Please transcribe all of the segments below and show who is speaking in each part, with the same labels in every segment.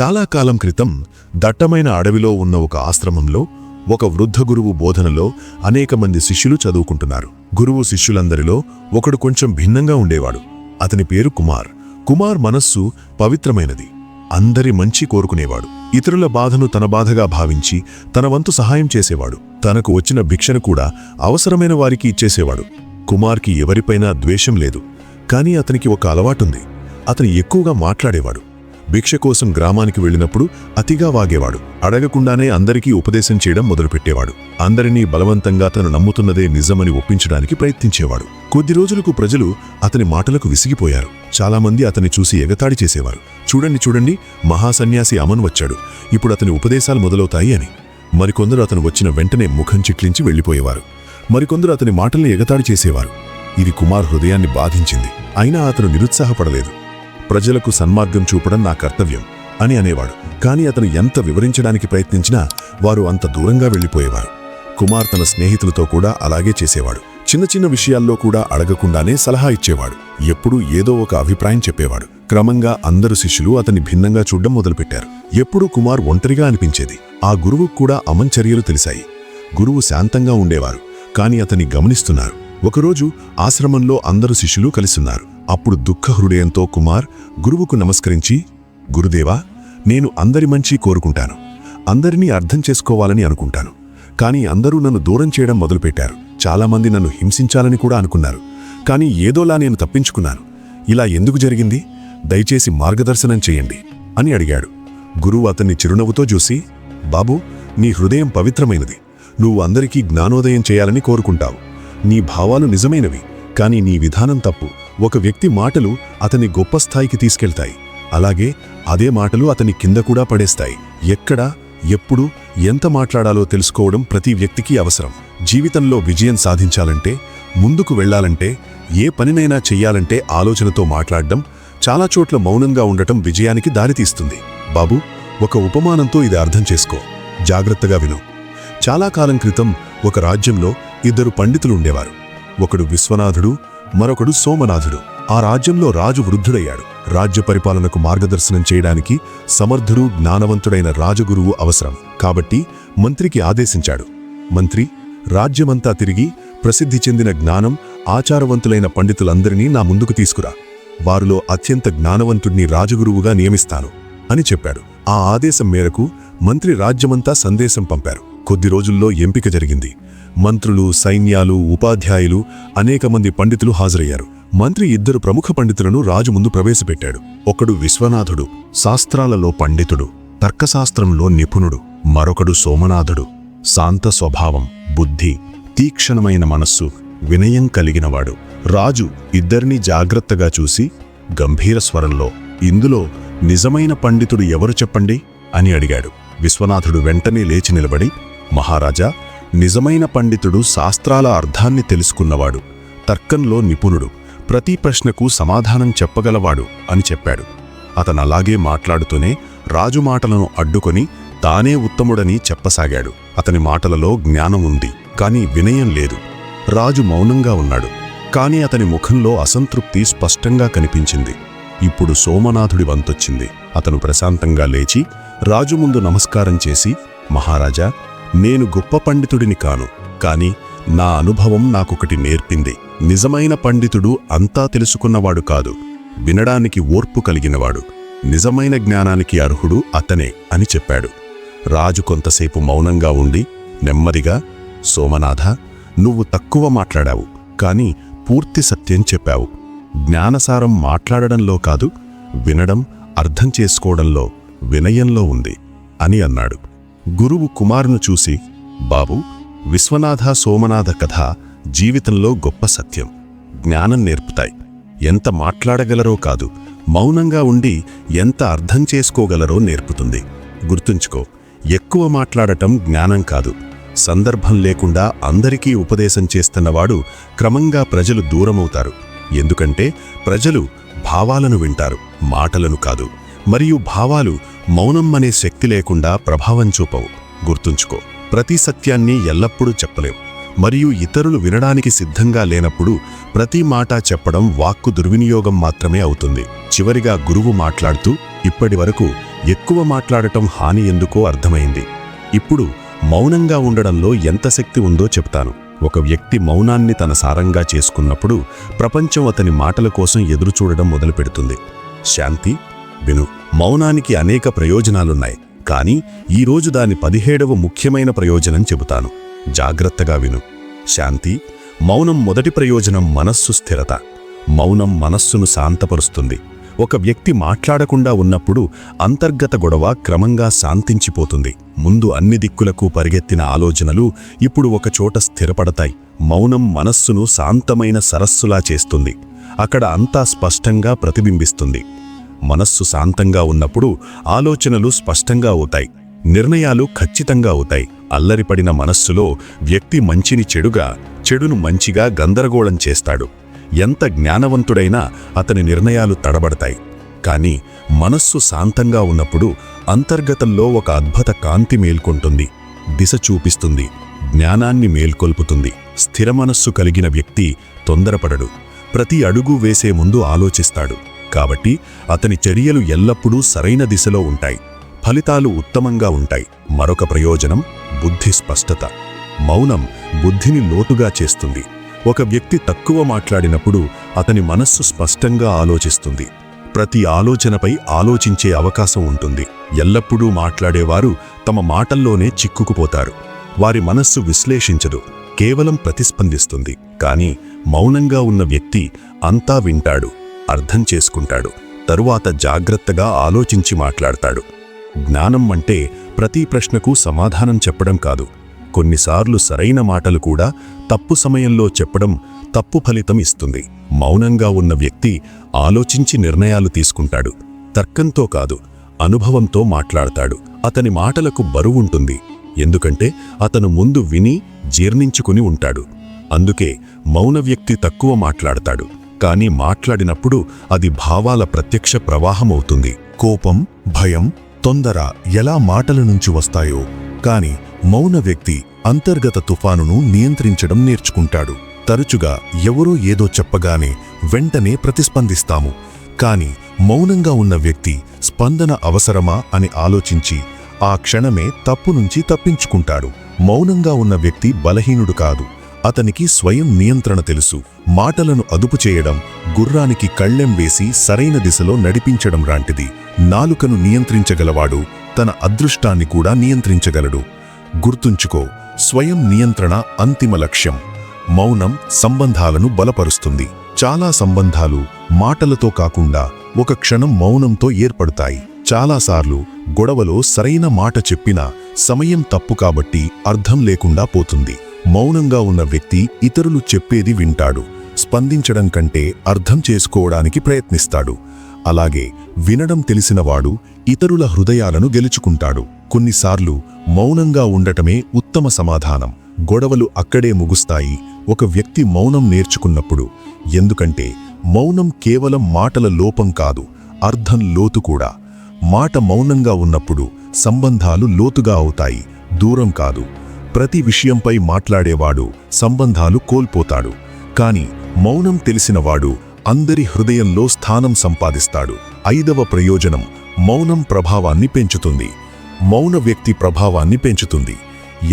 Speaker 1: చాలా కాలం క్రితం దట్టమైన అడవిలో ఉన్న ఒక ఆశ్రమంలో ఒక వృద్ధ గురువు బోధనలో అనేక మంది శిష్యులు చదువుకుంటున్నారు. గురువు శిష్యులందరిలో ఒకడు కొంచెం భిన్నంగా ఉండేవాడు. అతని పేరు కుమార్. కుమార్ మనస్సు పవిత్రమైనది. అందరి మంచి కోరుకునేవాడు. ఇతరుల బాధను తన బాధగా భావించి తన వంతు సహాయం చేసేవాడు. తనకు వచ్చిన భిక్షను కూడా అవసరమైన వారికి ఇచ్చేసేవాడు. కుమార్కి ఎవరిపైనా ద్వేషం లేదు. కానీ అతనికి ఒక అలవాటుంది. అతను ఎక్కువగా మాట్లాడేవాడు. భిక్ష కోసం గ్రామానికి వెళ్ళినప్పుడు అతిగా వాగేవాడు. అడగకుండానే అందరికీ ఉపదేశం చేయడం మొదలుపెట్టేవాడు. అందరినీ బలవంతంగా తను నమ్ముతున్నదే నిజమని ఒప్పించడానికి ప్రయత్నించేవాడు. కొద్ది రోజులకు ప్రజలు అతని మాటలకు విసిగిపోయారు. చాలామంది అతన్ని చూసి ఎగతాడి చేసేవారు. చూడండి చూడండి మహాసన్యాసి అమన్ వచ్చాడు. ఇప్పుడు అతని ఉపదేశాలు మొదలవుతాయి అని. మరికొందరు అతను వచ్చిన వెంటనే ముఖం చిట్లించి వెళ్ళిపోయేవారు. మరికొందరు అతని మాటల్ని ఎగతాడి చేసేవారు. ఇది కుమార్ హృదయాన్ని బాధించింది. అయినా అతను నిరుత్సాహపడలేదు. ప్రజలకు సన్మార్గం చూపడం నా కర్తవ్యం అని అనేవాడు. కానీ అతను ఎంత వివరించడానికి ప్రయత్నించినా వారు అంత దూరంగా వెళ్ళిపోయేవారు. కుమార్ తన స్నేహితులతో కూడా అలాగే చేసేవాడు. చిన్న చిన్న విషయాల్లో కూడా అడగకుండానే సలహా ఇచ్చేవాడు. ఎప్పుడూ ఏదో ఒక అభిప్రాయం చెప్పేవాడు. క్రమంగా అందరు శిష్యులు అతన్ని భిన్నంగా చూడ్డం మొదలుపెట్టారు. ఎప్పుడూ కుమార్ ఒంటరిగా అనిపించేది. ఆ గురువుకు కూడా అమన్ చర్యలు తెలిసాయి. గురువు శాంతంగా ఉండేవారు. కాని అతన్ని గమనిస్తున్నారు. ఒకరోజు ఆశ్రమంలో అందరు శిష్యులు కలిసున్నారు. అప్పుడు దుఃఖ హృదయంతో కుమార్ గురువుకు నమస్కరించి గురుదేవా నేను అందరి మంచి కోరుకుంటాను. అందరినీ అర్థం చేసుకోవాలని అనుకుంటాను. కానీ అందరూ నన్ను దూరం చేయడం మొదలుపెట్టారు. చాలామంది నన్ను హింసించాలని కూడా అనుకున్నారు. కానీ ఏదోలా నేను తప్పించుకున్నాను. ఇలా ఎందుకు జరిగింది? దయచేసి మార్గదర్శనం చేయండి అని అడిగాడు. గురువు అతన్ని చిరునవ్వుతో చూసి బాబూ నీ హృదయం పవిత్రమైనది. నువ్వు అందరికీ జ్ఞానోదయం చేయాలని కోరుకుంటావు. నీ భావాలు నిజమైనవి కానీ నీ విధానం తప్పు. ఒక వ్యక్తి మాటలు అతని గొప్ప స్థాయికి తీసుకెళ్తాయి. అలాగే అదే మాటలు అతని కింద కూడా పడేస్తాయి. ఎక్కడ ఎప్పుడు ఎంత మాట్లాడాలో తెలుసుకోవడం ప్రతి వ్యక్తికి అవసరం. జీవితంలో విజయం సాధించాలంటే ముందుకు వెళ్ళాలంటే ఏ పనినైనా చెయ్యాలంటే ఆలోచనతో మాట్లాడడం చాలా చోట్ల మౌనంగా ఉండటం విజయానికి దారితీస్తుంది. బాబు ఒక ఉపమానంతో ఇది అర్థం చేసుకో. జాగ్రత్తగా విను. చాలా కాలం క్రితం ఒక రాజ్యంలో ఇద్దరు పండితులు ఉండేవారు. ఒకడు విశ్వనాథుడు మరొకడు సోమనాథుడు. ఆ రాజ్యంలో రాజు వృద్ధుడయ్యాడు. రాజ్య పరిపాలనకు మార్గదర్శనం చేయడానికి సమర్థుడు జ్ఞానవంతుడైన రాజగురువు అవసరం. కాబట్టి మంత్రికి ఆదేశించాడు. మంత్రి రాజ్యమంతా తిరిగి ప్రసిద్ధి చెందిన జ్ఞానం ఆచారవంతులైన పండితులందరినీ నా ముందుకు తీసుకురా. వారిలో అత్యంత జ్ఞానవంతుడిని రాజగురువుగా నియమిస్తాను అని చెప్పాడు. ఆ ఆదేశం మేరకు మంత్రి రాజ్యమంతా సందేశం పంపారు. కొద్ది రోజుల్లో ఎంపిక జరిగింది. మంత్రులు సైన్యాలు ఉపాధ్యాయులు అనేక మంది పండితులు హాజరయ్యారు. మంత్రి ఇద్దరు ప్రముఖ పండితులను రాజు ముందు ప్రవేశపెట్టాడు. ఒకడు విశ్వనాథుడు శాస్త్రాలలో పండితుడు తర్కశాస్త్రంలో నిపుణుడు మరొకడు సోమనాథుడు. శాంత స్వభావం బుద్ధి తీక్షణమైన మనస్సు వినయం కలిగినవాడు. రాజు ఇద్దరినీ జాగ్రత్తగా చూసి గంభీర స్వరంలో ఇందులో నిజమైన పండితుడు ఎవరు చెప్పండి? అని అడిగాడు. విశ్వనాథుడు వెంటనే లేచి నిలబడి మహారాజా నిజమైన పండితుడు శాస్త్రాల అర్థాన్ని తెలుసుకున్నవాడు తర్కంలో నిపుణుడు ప్రతి ప్రశ్నకు సమాధానం చెప్పగలవాడు అని చెప్పాడు. అతనలాగే మాట్లాడుతూనే రాజు మాటలను అడ్డుకొని తానే ఉత్తముడని చెప్పసాగాడు. అతని మాటలలో జ్ఞానం ఉంది కాని వినయం లేదు. రాజు మౌనంగా ఉన్నాడు కాని అతని ముఖంలో అసంతృప్తి స్పష్టంగా కనిపించింది. ఇప్పుడు సోమనాథుడి వంతొచ్చింది. అతను ప్రశాంతంగా లేచి రాజు ముందు నమస్కారం చేసి మహారాజా నేను గొప్ప పండితుడిని కాను కాని నా అనుభవం నాకొకటి నేర్పింది. నిజమైన పండితుడు అంతా తెలుసుకున్నవాడు కాదు వినడానికి ఓర్పు కలిగినవాడు. నిజమైన జ్ఞానానికి అర్హుడు అతనే అని చెప్పాడు. రాజు కొంతసేపు మౌనంగా ఉండి నెమ్మదిగా సోమనాథ నువ్వు తక్కువ మాట్లాడావు కాని పూర్తి సత్యం చెప్పావు. జ్ఞానసారం మాట్లాడడంలో కాదు వినడం అర్థం చేసుకోవడంలో వినయంలో ఉంది అని అన్నాడు. గురువు కుమారును చూసి బాబు విశ్వనాథ సోమనాథ కథ జీవితంలో గొప్ప సత్యం. జ్ఞానం నేర్పుతాయి. ఎంత మాట్లాడగలరో కాదు మౌనంగా ఉండి ఎంత అర్థం చేసుకోగలరో నేర్పుతుంది. గుర్తుంచుకో ఎక్కువ మాట్లాడటం జ్ఞానం కాదు. సందర్భం లేకుండా అందరికీ ఉపదేశం చేస్తున్నవాడు క్రమంగా ప్రజలు దూరమవుతారు. ఎందుకంటే ప్రజలు భావాలను వింటారు మాటలను కాదు. మరియు భావాలు మౌనం అనే శక్తి లేకుండా ప్రభావం చూపవు. గుర్తుంచుకో ప్రతి సత్యాన్ని ఎల్లప్పుడూ చెప్పలేవు. మరియు ఇతరులు వినడానికి సిద్ధంగా లేనప్పుడు ప్రతి మాట చెప్పడం వాక్కు దుర్వినియోగం మాత్రమే అవుతుంది. చివరిగా గురువు మాట్లాడుతూ ఇప్పటి వరకు ఎక్కువ మాట్లాడటం హాని ఎందుకో అర్థమైంది. ఇప్పుడు మౌనంగా ఉండడంలో ఎంత శక్తి ఉందో చెప్తాను. ఒక వ్యక్తి మౌనాన్ని తన సారంగా చేసుకున్నప్పుడు ప్రపంచం అతని మాటల కోసం ఎదురుచూడడం మొదలుపెడుతుంది. శాంతి విను మౌనానికి అనేక ప్రయోజనాలున్నాయి కానీ ఈరోజు దాని పదిహేడవ ముఖ్యమైన ప్రయోజనం చెబుతాను. జాగ్రత్తగా విను. శాంతి మౌనం మొదటి ప్రయోజనం మనస్సు స్థిరత. మౌనం మనస్సును శాంతపరుస్తుంది. ఒక వ్యక్తి మాట్లాడకుండా ఉన్నప్పుడు అంతర్గత గొడవ క్రమంగా శాంతించిపోతుంది. ముందు అన్ని దిక్కులకు పరిగెత్తిన ఆలోచనలు ఇప్పుడు ఒకచోట స్థిరపడతాయి. మౌనం మనస్సును శాంతమైన సరస్సులా చేస్తుంది. అక్కడ అంతా స్పష్టంగా ప్రతిబింబిస్తుంది. మనస్సు శాంతంగా ఉన్నప్పుడు ఆలోచనలు స్పష్టంగా అవుతాయి. నిర్ణయాలు ఖచ్చితంగా అవుతాయి. అల్లరిపడిన మనస్సులో వ్యక్తి మంచిని చెడుగా చెడును మంచిగా గందరగోళం చేస్తాడు. ఎంత జ్ఞానవంతుడైనా అతని నిర్ణయాలు తడబడతాయి. కానీ మనస్సు శాంతంగా ఉన్నప్పుడు అంతర్గతంలో ఒక అద్భుత కాంతి మేల్కొంటుంది. దిశ చూపిస్తుంది. జ్ఞానాన్ని మేల్కొల్పుతుంది. స్థిర మనస్సు కలిగిన వ్యక్తి తొందరపడడు. ప్రతి అడుగు వేసే ముందు ఆలోచిస్తాడు. కాబట్టి అతని చర్యలు ఎల్లప్పుడూ సరైన దిశలో ఉంటాయి. ఫలితాలు ఉత్తమంగా ఉంటాయి. మరొక ప్రయోజనం బుద్ధి స్పష్టత. మౌనం బుద్ధిని లోతుగా చేస్తుంది. ఒక వ్యక్తి తక్కువ మాట్లాడినప్పుడు అతని మనస్సు స్పష్టంగా ఆలోచిస్తుంది. ప్రతి ఆలోచనపై ఆలోచించే అవకాశం ఉంటుంది. ఎల్లప్పుడూ మాట్లాడేవారు తమ మాటల్లోనే చిక్కుకుపోతారు. వారి మనస్సు విశ్లేషించదు. కేవలం ప్రతిస్పందిస్తుంది. కానీ మౌనంగా ఉన్న వ్యక్తి అంతా వింటాడు. అర్థం చేసుకుంటాడు. తరువాత జాగ్రత్తగా ఆలోచించి మాట్లాడతాడు. జ్ఞానం అంటే ప్రతి ప్రశ్నకు సమాధానం చెప్పడం కాదు. కొన్నిసార్లు సరైన మాటలు కూడా తప్పు సమయంలో చెప్పడం తప్పు ఫలితం ఇస్తుంది. మౌనంగా ఉన్న వ్యక్తి ఆలోచించి నిర్ణయాలు తీసుకుంటాడు. తర్కంతో కాదు అనుభవంతో మాట్లాడతాడు. అతని మాటలకు బరువుంటుంది ఎందుకంటే అతను ముందు విని జీర్ణించుకుని ఉంటాడు. అందుకే మౌన వ్యక్తి తక్కువ మాట్లాడతాడు. కానీ మాట్లాడినప్పుడు అది భావాల ప్రత్యక్ష ప్రవాహమవుతుంది. కోపం భయం తొందర ఎలా మాటల నుంచి వస్తాయో. కాని మౌన వ్యక్తి అంతర్గత తుఫానును నియంత్రించడం నేర్చుకుంటాడు. తరచుగా ఎవరో ఏదో చెప్పగానే వెంటనే ప్రతిస్పందిస్తాము. కాని మౌనంగా ఉన్న వ్యక్తి స్పందన అవసరమా అని ఆలోచించి ఆ క్షణమే తప్పు నుంచి తప్పించుకుంటాడు. మౌనంగా ఉన్న వ్యక్తి బలహీనుడు కాదు. అతనికి స్వయం నియంత్రణ తెలుసు. మాటలను అదుపు చేయడం గుర్రానికి కళ్ళెం వేసి సరైన దిశలో నడిపించడం లాంటిది. నాలుకను నియంత్రించగలవాడు తన అదృష్టాన్ని కూడా నియంత్రించగలడు. గుర్తుంచుకో స్వయం నియంత్రణ అంతిమ లక్ష్యం. మౌనం సంబంధాలను బలపరుస్తుంది. చాలా సంబంధాలు మాటలతో కాకుండా ఒక క్షణం మౌనంతో ఏర్పడతాయి. చాలాసార్లు గొడవలో సరైన మాట చెప్పినా సమయం తప్పు కాబట్టి అర్థం లేకుండా పోతుంది. మౌనంగా ఉన్న వ్యక్తి ఇతరులు చెప్పేది వింటాడు స్పందించడం కంటే అర్థం చేసుకోవడానికి ప్రయత్నిస్తాడు. అలాగే వినడం తెలిసినవాడు ఇతరుల హృదయాలను గెలుచుకుంటాడు. కొన్నిసార్లు మౌనంగా ఉండటమే ఉత్తమ సమాధానం. గొడవలు అక్కడే ముగుస్తాయి. ఒక వ్యక్తి మౌనం నేర్చుకున్నప్పుడు ఎందుకంటే మౌనం కేవలం మాటల లోపం కాదు అర్థం లోతు కూడా. మాట మౌనంగా ఉన్నప్పుడు సంబంధాలు లోతుగా అవుతాయి దూరం కాదు. ప్రతి విషయంపై మాట్లాడేవాడు సంబంధాలు కోల్పోతాడు. కాని మౌనం తెలిసినవాడు అందరి హృదయంలో స్థానం సంపాదిస్తాడు. ఐదవ ప్రయోజనం మౌనం ప్రభావాన్ని పెంచుతుంది. మౌన వ్యక్తి ప్రభావాన్ని పెంచుతుంది.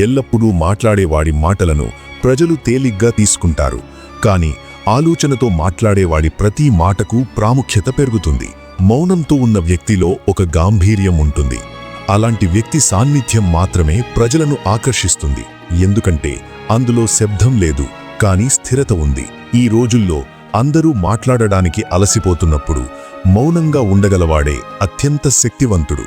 Speaker 1: ఎల్లప్పుడూ మాట్లాడేవాడి మాటలను ప్రజలు తేలిగ్గా తీసుకుంటారు. కాని ఆలోచనతో మాట్లాడేవాడి ప్రతి మాటకు ప్రాముఖ్యత పెరుగుతుంది. మౌనంతో ఉన్న వ్యక్తిలో ఒక గాంభీర్యం ఉంటుంది. అలాంటి వ్యక్తి సాన్నిధ్యం మాత్రమే ప్రజలను ఆకర్షిస్తుంది. ఎందుకంటే అందులో శబ్దం లేదు కాని స్థిరత ఉంది. ఈ రోజుల్లో అందరూ మాట్లాడడానికి అలసిపోతున్నప్పుడు మౌనంగా ఉండగలవాడే అత్యంత శక్తివంతుడు.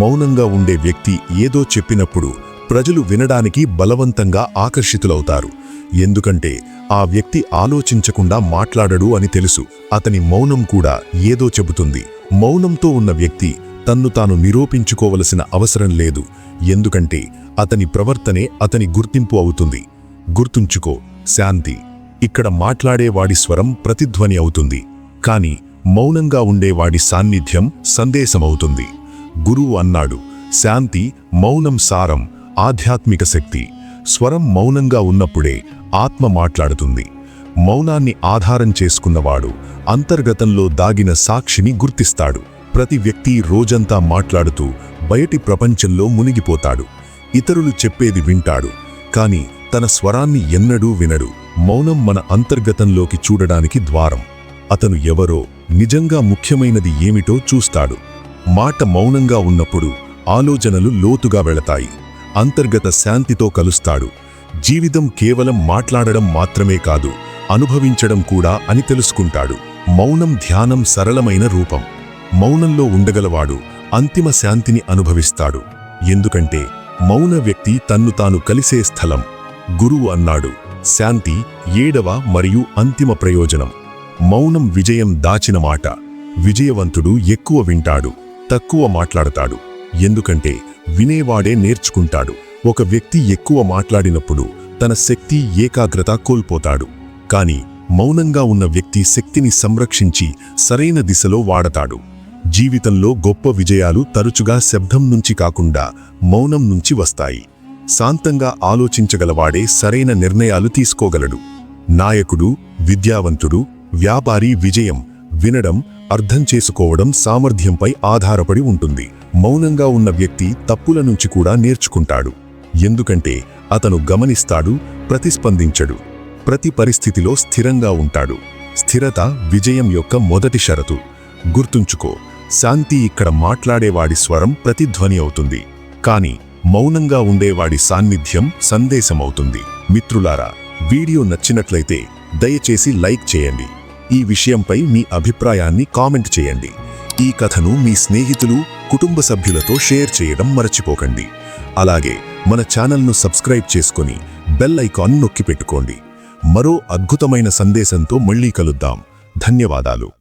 Speaker 1: మౌనంగా ఉండే వ్యక్తి ఏదో చెప్పినప్పుడు ప్రజలు వినడానికి బలవంతంగా ఆకర్షితులవుతారు. ఎందుకంటే ఆ వ్యక్తి ఆలోచించకుండా మాట్లాడడు అని తెలుసు. అతని మౌనం కూడా ఏదో చెబుతుంది. మౌనంతో ఉన్న వ్యక్తి తన్ను తాను నిరూపించుకోవలసిన అవసరం లేదు ఎందుకంటే అతని ప్రవర్తనే అతని గుర్తింపు అవుతుంది. గుర్తుంచుకో శాంతి ఇక్కడ మాట్లాడేవాడి స్వరం ప్రతిధ్వని అవుతుంది కాని మౌనంగా ఉండేవాడి సాన్నిధ్యం సందేశమవుతుంది. గురువు అన్నాడు శాంతి మౌనం సారం ఆధ్యాత్మిక శక్తి. స్వరం మౌనంగా ఉన్నప్పుడే ఆత్మ మాట్లాడుతుంది. మౌనాన్ని ఆధారం చేసుకున్నవాడు అంతర్గతంలో దాగిన సాక్షిని గుర్తిస్తాడు. ప్రతి వ్యక్తి రోజంతా మాట్లాడుతూ బయటి ప్రపంచంలో మునిగిపోతాడు. ఇతరులు చెప్పేది వింటాడు. కాని తన స్వరాన్ని ఎన్నడూ వినడు. మౌనం మన అంతర్గతంలోకి చూడడానికి ద్వారం. అతను ఎవరో నిజంగా ముఖ్యమైనది ఏమిటో చూస్తాడు. మాట మౌనంగా ఉన్నప్పుడు ఆలోచనలు లోతుగా వెళతాయి. అంతర్గత శాంతితో కలుస్తాడు. జీవితం కేవలం మాట్లాడడం మాత్రమే కాదు అనుభవించడం కూడా అని తెలుసుకుంటాడు. మౌనం ధ్యానం సరళమైన రూపం. మౌనంలో ఉండగలవాడు అంతిమ శాంతిని అనుభవిస్తాడు. ఎందుకంటే మౌన వ్యక్తి తన్ను తాను కలిసే స్థలం. గురువు అన్నాడు శాంతి ఏడవ మరియు అంతిమ ప్రయోజనం. మౌనం విజయం దాచిన మాట. విజయవంతుడు ఎక్కువ వింటాడు తక్కువ మాట్లాడతాడు. ఎందుకంటే వినేవాడే నేర్చుకుంటాడు. ఒక వ్యక్తి ఎక్కువ మాట్లాడినప్పుడు తన శక్తి ఏకాగ్రత కోల్పోతాడు. కాని మౌనంగా ఉన్న వ్యక్తి శక్తిని సంరక్షించి సరైన దిశలో వాడతాడు. జీవితంలో గొప్ప విజయాలు తరచుగా శబ్దం నుంచి కాకుండా మౌనం నుంచి వస్తాయి. శాంతంగా ఆలోచించగలవాడే సరైన నిర్ణయాలు తీసుకోగలడు. నాయకుడు విద్యావంతుడు వ్యాపారి విజయం వినడం అర్థం చేసుకోవడం సామర్థ్యంపై ఆధారపడి ఉంటుంది. మౌనంగా ఉన్న వ్యక్తి తప్పుల నుంచి కూడా నేర్చుకుంటాడు. ఎందుకంటే అతను గమనిస్తాడు ప్రతిస్పందించడు ప్రతి పరిస్థితిలో స్థిరంగా ఉంటాడు. స్థిరత విజయం యొక్క మొదటి షరతు. గుర్తుంచుకో శాంతి ఇక్కడ మాట్లాడేవాడి స్వరం ప్రతిధ్వని అవుతుంది. కాని మౌనంగా ఉండేవాడి సాన్నిధ్యం సందేశమవుతుంది. మిత్రులారా వీడియో నచ్చినట్లయితే దయచేసి లైక్ చేయండి. ఈ విషయంపై మీ అభిప్రాయాన్ని కామెంట్ చేయండి. ఈ కథను మీ స్నేహితులు కుటుంబ సభ్యులతో షేర్ చేయడం మరచిపోకండి. అలాగే మన ఛానల్ను సబ్స్క్రైబ్ చేసుకొని బెల్ ఐకాన్ నొక్కి పెట్టుకోండి. మరో అద్భుతమైన సందేశంతో మళ్ళీ కలుద్దాం. ధన్యవాదాలు.